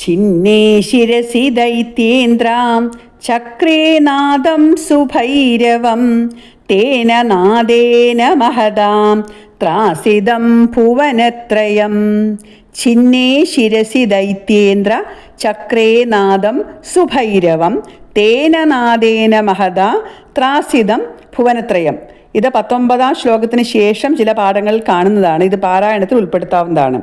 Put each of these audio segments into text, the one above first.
छिन्ने शिरसि दैत्येन्द्रां चक्रे नादं सुभैरवं तेन नादेन महदां त्रासिदं भुवनत्रयं छिन्ने शिरसि दैत्येन्द्र ചക്രേ നാദം സുഭൈരവം തേന നാദേന മഹത ത്രാസിതം ഭുവനത്രയം. ഇത് പത്തൊമ്പതാം ശ്ലോകത്തിന് ശേഷം ചില പാഠങ്ങളിൽ കാണുന്നതാണ്. ഇത് പാരായണത്തിൽ ഉൾപ്പെടുത്താവുന്നതാണ്.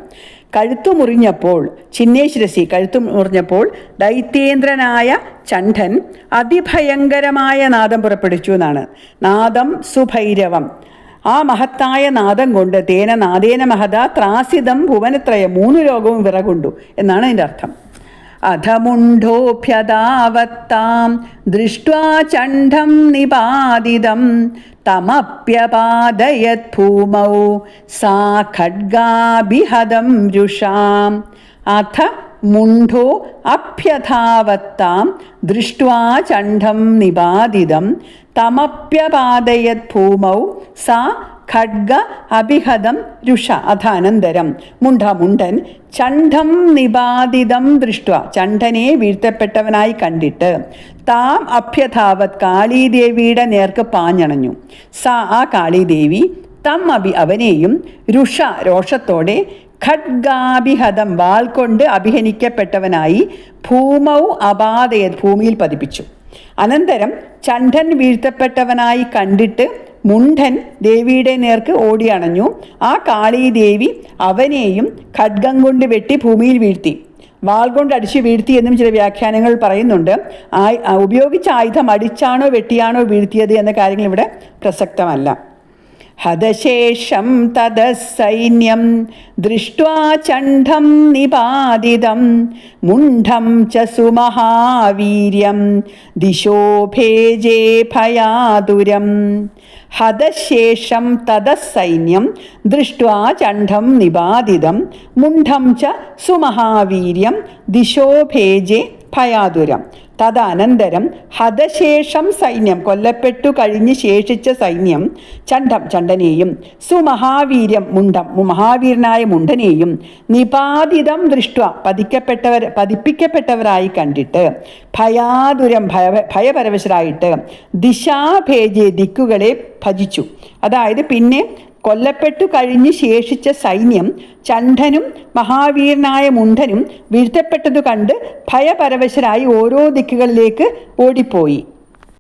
കഴുത്തു മുറിഞ്ഞപ്പോൾ ചിന്നേശ്വരസി കഴുത്തു മുറിഞ്ഞപ്പോൾ ദൈത്യേന്ദ്രനായ ചണ്ഡൻ അതിഭയങ്കരമായ നാദം പുറപ്പെടുവിച്ചു എന്നാണ്. നാദം സുഭൈരവം. ആ മഹത്തായ നാദം കൊണ്ട് തേന നാദേന മഹത ത്രാസിതം ഭുവനത്രയം മൂന്ന് ലോകവും വിറകൊണ്ടു എന്നാണ് അതിന്റെ അർത്ഥം. അധമുണ്ഠോഭ്യതാവത്താം ദൃഷ്ട്വാ ചണ്ഡം നിപാതിതം തമപ്യപാദയത് ഭൂമൗ. സാ ഖഡ്ഗാഭിഹതം രുഷാം. അഥ മുണ്ഠോ അഭ്യഥാവത്താം ദൃഷ്ട്വാ ചണ്ഡം നിപാതിതം തമപ്യപാദയത് ഭൂമൗ. സാ ഖഡ്ഗ അഭിഹതം രുഷ അഥാനന്തരം മുണ്ട മുണ്ടൻ ചണ്ഡം നിപാതിതം ദൃഷ്ട ചണ്ഡനെ വീഴ്ത്തപ്പെട്ടവനായി കണ്ടിട്ട്. താം അഭ്യഥാവത് കാളീദേവിയുടെ നേർക്ക് പാഞ്ഞണഞ്ഞു. സ ആ കാളീദേവി തം അഭി അവനെയും രുഷ രോഷത്തോടെ ഖഡ്ഗാഭിഹതം വാൾ കൊണ്ട് അഭിഹനിക്കപ്പെട്ടവനായി ഭൂമൗ അപാതയ ഭൂമിയിൽ പതിപ്പിച്ചു. അനന്തരം ചണ്ഡൻ വീഴ്ത്തപ്പെട്ടവനായി കണ്ടിട്ട് മുണ്ഡൻ ദേവിയുടെ നേർക്ക് ഓടിയണഞ്ഞു. ആ കാളീദേവി അവനെയും ഖഡ്ഗം കൊണ്ട് വെട്ടി ഭൂമിയിൽ വീഴ്ത്തി. വാൾ കൊണ്ട് അടിച്ചു വീഴ്ത്തി എന്നും ചില വ്യാഖ്യാനങ്ങൾ പറയുന്നുണ്ട്. ആ ഉപയോഗിച്ച ആയുധം അടിച്ചാണോ വെട്ടിയാണോ വീഴ്ത്തിയത് എന്ന കാര്യങ്ങൾ ഇവിടെ പ്രസക്തമല്ല. ഹതശേഷം തദസൈന്യം ദൃഷ്ട്വാ ചണ്ഡം നിപാതിതം മുണ്ഡം ച സുമഹാവീര്യം ദിശോ ഭേജേ ഭയാതുരം. ഹതശേഷം തദസൈന്യം ദൃഷ്ട്വാ ചണ്ഡം നിപാതിതം മുണ്ഡം ച സുമഹാവീര്യം ദിശോ ഭേജേ ഭയാതുരം. തദനന്തരം ഹതശേഷം സൈന്യം കൊല്ലപ്പെട്ടു കഴിഞ്ഞ് ശേഷിച്ച സൈന്യം ചണ്ഡം ചണ്ഡനെയും സുമഹാവീര്യം മുണ്ടം മഹാവീരനായ മുണ്ടനെയും നിപാതിതം ദൃഷ്ട പതിക്കപ്പെട്ടവർ പതിപ്പിക്കപ്പെട്ടവരായി കണ്ടിട്ട് ഭയാതുരം ഭയ ഭയപരവശരായിട്ട് ദിശാഭേജെ ദിക്കുകളെ ഭജിച്ചു. അതായത് പിന്നെ കൊല്ലപ്പെട്ടു കഴിഞ്ഞ് ശേഷിച്ച സൈന്യം ചണ്ഡനും മഹാവീരനായ മുണ്ഡനും വീഴ്ത്തപ്പെട്ടതു കണ്ട് ഭയപരവശരായി ഓരോ ദിക്കുകളിലേക്ക് ഓടിപ്പോയി.